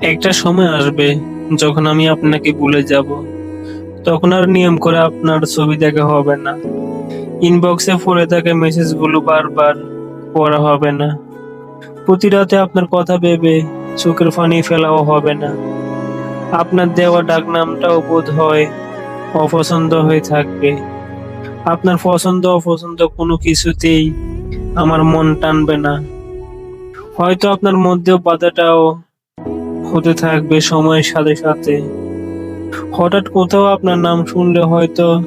একটা সময় আসবে যখন আমি আপনাকে ভুলে যাব। তখন আর নিয়ম করে আপনার ছবি দেখা হবে না। ইনবক্সে পড়ে থাকা মেসেজগুলো বারবার পড়া হবে না। প্রতি রাতে আপনার কথা ভেবে চোখের ফানি ফেলাও হবে না। আপনার দেওয়া ডাকনামটাও বোধ হয় অপছন্দ হয়ে থাকবে। আপনার পছন্দ অপছন্দ কোনো কিছুতেই আমার মন টানবে না। হয়তো আপনার মধ্যেও বাধাটাও হতে থাকবে সময়ের সাথে সাথে। হঠাৎ কোথাও আপনার নাম শুনলে হয়তো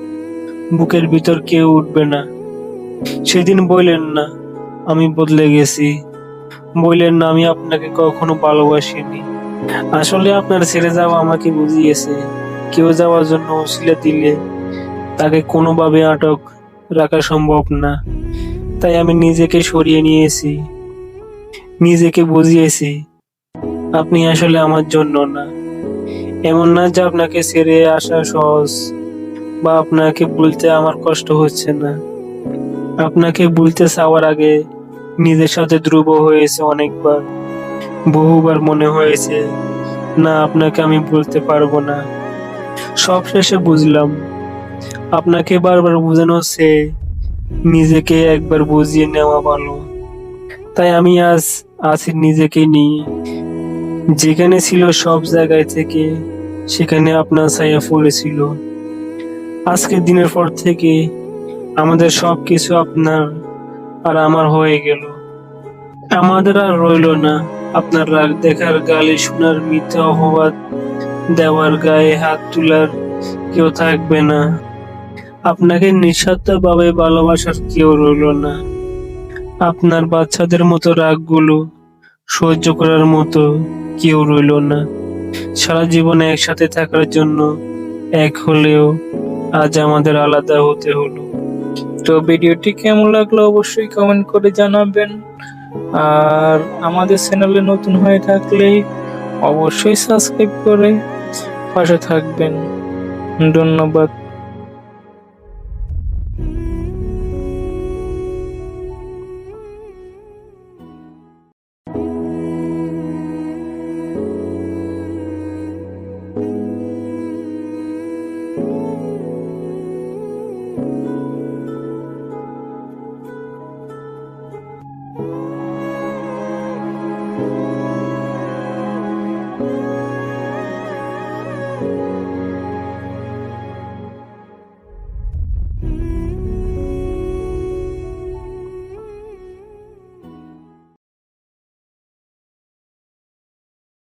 বুকের ভিতর কেউ উঠবে না। সেদিন বললেন না, আমি বদলে গেছি। বললেন না, আমি আপনাকে কখনো ভালোবাসিনি। আসলে আপনার ছেড়ে যাওয়া আমাকে বুঝিয়েছে। কেউ যাওয়ার জন্য অশিলা দিলে তাকে কোনোভাবে আটক রাখা সম্ভব না। তাই আমি নিজেকে সরিয়ে নিয়েছি। নিজেকে বুঝিয়েছি। আপনি আসলে আমার জন্য না। এমন না যে আপনাকে ছেড়ে আসা সহজ বা আপনাকে বলতে আমার কষ্ট হচ্ছে না। আপনাকে বলতে চাওয়ার আগে নিজের সাথে ধ্রুব হয়েছে অনেকবার। বহুবার মনে হয়েছে, না, আপনাকে আমি বলতে পারব না। সব শেষে বুঝলাম, আপনাকে বারবার বোঝানো হচ্ছে, নিজেকে একবার বুঝিয়ে নেওয়া ভালো। তাই আমি আজ আছি নিজেকে নিয়ে যেখানে ছিল সব জায়গায় থেকে, সেখানে আপনার ছায়া পড়েছিল। আজকের দিনের পর থেকে আমাদের সব কিছু আপনার আর আমার হয়ে গেল। আমাদের আর রইল না। আপনার রাগ দেখার, গালি শোনার, মিথ্যা অপবাদ দেওয়ার, গায়ে হাত তোলার কেউ থাকবে না। আপনাকে নিঃস্বার্থভাবে ভালোবাসার কেউ রইল না। আপনার বাচ্চাদের মতো রাগগুলো সহ্য করার মতো কেউ রইল না। সারা জীবনে একসাথে থাকার জন্য এক হলেও আজ আমাদের আলাদা হতে হলো। তো ভিডিওটি কেমন লাগল অবশ্যই কমেন্ট করে জানাবেন। আর আমাদের চ্যানেলে নতুন হয়ে থাকলে অবশ্যই সাবস্ক্রাইব করে পাশে থাকবেন। ধন্যবাদ।